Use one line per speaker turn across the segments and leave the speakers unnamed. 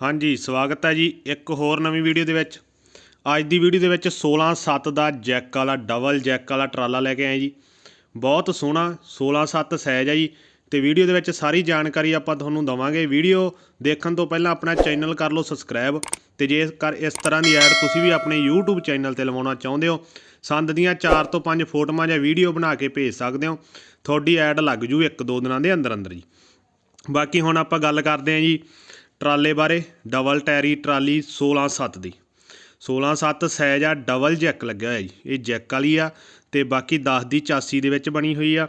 ਹਾਂਜੀ, ਸਵਾਗਤ ਹੈ ਜੀ ਇੱਕ ਹੋਰ ਨਵੀਂ ਵੀਡੀਓ ਦੇ ਵਿੱਚ। ਅੱਜ ਦੀ ਵੀਡੀਓ ਦੇ ਵਿੱਚ 16 7 ਦਾ ਜੈਕ ਵਾਲਾ, ਡਬਲ ਜੈਕ ਵਾਲਾ ਟਰਾਲਾ ਲੈ ਕੇ ਆਏ ਜੀ। ਬਹੁਤ ਸੋਹਣਾ 16 7 ਸਾਈਜ਼ ਹੈ ਜੀ ਤੇ ਵੀਡੀਓ ਦੇ ਵਿੱਚ ਸਾਰੀ ਜਾਣਕਾਰੀ ਆਪਾਂ ਤੁਹਾਨੂੰ ਦਵਾਂਗੇ। ਵੀਡੀਓ ਦੇਖਣ ਤੋਂ ਪਹਿਲਾਂ ਆਪਣਾ ਚੈਨਲ ਕਰ ਲਓ ਸਬਸਕ੍ਰਾਈਬ ਤੇ ਜੇ ਕਰ ਇਸ ਤਰ੍ਹਾਂ ਦੀ ਐਡ ਤੁਸੀਂ ਵੀ ਆਪਣੇ YouTube ਚੈਨਲ ਤੇ ਲਵਾਉਣਾ ਚਾਹੁੰਦੇ ਹੋ, ਸੰਦ ਦੀਆਂ 4 ਤੋਂ 5 ਫੋਟੋਆਂ ਜਾਂ ਵੀਡੀਓ ਬਣਾ ਕੇ ਭੇਜ ਸਕਦੇ ਹੋ। ਤੁਹਾਡੀ ਐਡ ਲੱਗ ਜੂ ਇੱਕ ਦੋ ਦਿਨਾਂ ਦੇ ਅੰਦਰ ਅੰਦਰ ਜੀ। ਬਾਕੀ ਹੁਣ ਆਪਾਂ ਗੱਲ ਕਰਦੇ ਹਾਂ ਜੀ ਟਰਾਲੇ ਬਾਰੇ, ਡਬਲ ਟੈਰੀ ਟਰਾਲੀ 16 7 ਦੀ। 16 7 ਸਾਈਜ਼ ਆ, ਡਬਲ ਜੈਕ ਲੱਗਿਆ ਹੋਇਆ ਜੀ। ਇਹ ਜੈਕ ਵਾਲੀ ਆ ਤੇ ਬਾਕੀ 10 ਦੀ ਚਾਸੀ ਦੇ ਵਿੱਚ ਬਣੀ ਹੋਈ ਆ।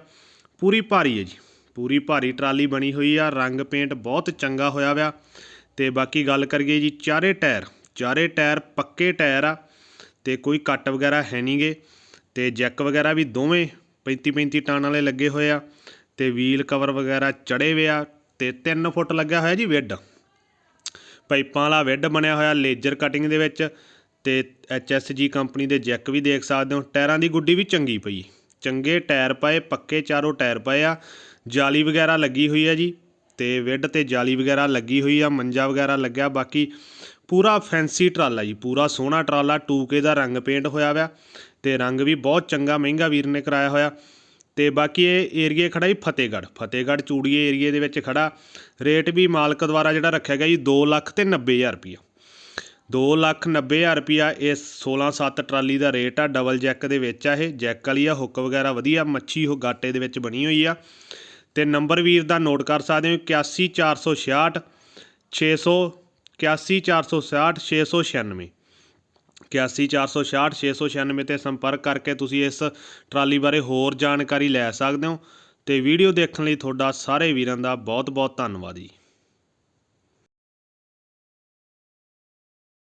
ਪੂਰੀ ਭਾਰੀ ਹੈ ਜੀ। ਪੂਰੀ ਭਾਰੀ ਟਰਾਲੀ ਬਣੀ ਹੋਈ ਆ। ਰੰਗ ਪੇਂਟ ਬਹੁਤ ਚੰਗਾ ਹੋਇਆ ਵਿਆ ਤੇ ਬਾਕੀ ਗੱਲ ਕਰੀਏ ਜੀ, ਚਾਰੇ ਟਾਇਰ। ਚਾਰੇ ਟਾਇਰ ਪੱਕੇ ਟਾਇਰ ਆ ਤੇ ਕੋਈ ਕੱਟ ਵਗੈਰਾ ਹੈ ਨਹੀਂਗੇ ਤੇ ਜੈਕ ਵਗੈਰਾ ਵੀ ਦੋਵੇਂ 35 35 ਟਨ ਵਾਲੇ ਲੱਗੇ ਹੋਏ ਆ। ਤੇ ਵੀਲ ਕਵਰ ਵਗੈਰਾ ਚੜੇ ਹੋਏ ਆ। ਤੇ 3 ਫੁੱਟ ਲੱਗਿਆ ਹੋਇਆ ਜੀ ਵਿੱਡ। ਪਾਈਪਾਂ ਵਾਲਾ ਵਿੱਡ ਬਣਿਆ ਹੋਇਆ ਲੇਜ਼ਰ ਕਟਿੰਗ ਦੇ ਵਿੱਚ ਤੇ HSG ਕੰਪਨੀ ਦੇ ਜੈਕ ਵੀ ਦੇਖ ਸਕਦੇ ਹੋ। ਟਾਇਰਾਂ ਦੀ ਗੁੱਡੀ ਵੀ ਚੰਗੀ ਪਈ। ਚੰਗੇ ਟਾਇਰ ਪਏ, ਪੱਕੇ ਚਾਰੋਂ ਟਾਇਰ ਪਏ ਆ। ਜਾਲੀ ਵਗੈਰਾ ਲੱਗੀ ਹੋਈ ਹੈ ਜੀ ਤੇ ਵਿੱਡ ਤੇ ਜਾਲੀ ਵਗੈਰਾ ਲੱਗੀ ਹੋਈ ਆ, ਮੰਜਾ ਵਗੈਰਾ ਲੱਗਿਆ। ਬਾਕੀ ਪੂਰਾ ਫੈਂਸੀ ਟਰਾਲਾ ਜੀ, ਪੂਰਾ ਸੋਹਣਾ ਟਰਾਲਾ 2K ਦਾ ਰੰਗ ਪੇਂਟ ਹੋਇਆ ਹੋਇਆ ਤੇ ਰੰਗ ਵੀ ਬਹੁਤ ਚੰਗਾ, ਮਹਿੰਗਾ ਵੀਰ ਨੇ ਕਰਾਇਆ ਹੋਇਆ। ਤੇ ਬਾਕੀ ਇਹ ਏਰੀਏ ਖੜਾ ਜੀ ਫਤਿਹਗੜ੍ਹ। ਫਤਿਹਗੜ੍ਹ ਚੂੜੀਏ ਏਰੀਏ ਦੇ ਵਿੱਚ ਖੜਾ। ਰੇਟ ਵੀ ਮਾਲਕ ਦੁਆਰਾ ਜਿਹੜਾ ਰੱਖਿਆ ਗਿਆ ਜੀ 2 ਲੱਖ ਤੇ 90000 ਰੁਪਈਆ। 2 ਲੱਖ 90000 ਰੁਪਈਆ ਇਸ 16 7 ਟਰਾਲੀ ਦਾ ਰੇਟ ਆ ਡਬਲ ਜੈਕ ਦੇ ਵਿੱਚ ਆ ਇਹ। ਜੈਕ ਵਾਲੀ ਆ ਹੁੱਕ ਵਗੈਰਾ ਵਧੀਆ, ਮੱਛੀ ਉਹ ਗਾਟੇ ਦੇ ਵਿੱਚ ਬਣੀ ਹੋਈ ਆ। ਤੇ ਨੰਬਰ ਵੀਰ ਦਾ ਨੋਟ ਕਰ ਸਕਦੇ ਹੋ 81466 600 81466 696 81466 696 ਤੇ ਸੰਪਰਕ ਕਰਕੇ ਤੁਸੀਂ ਇਸ ਟਰਾਲੀ ਬਾਰੇ ਹੋਰ ਜਾਣਕਾਰੀ ਲੈ ਸਕਦੇ ਹੋ। ਤੇ ਵੀਡੀਓ ਦੇਖਣ ਲਈ ਤੁਹਾਡਾ ਸਾਰੇ ਵੀਰਾਂ ਦਾ ਬਹੁਤ ਬਹੁਤ ਧੰਨਵਾਦ ਜੀ।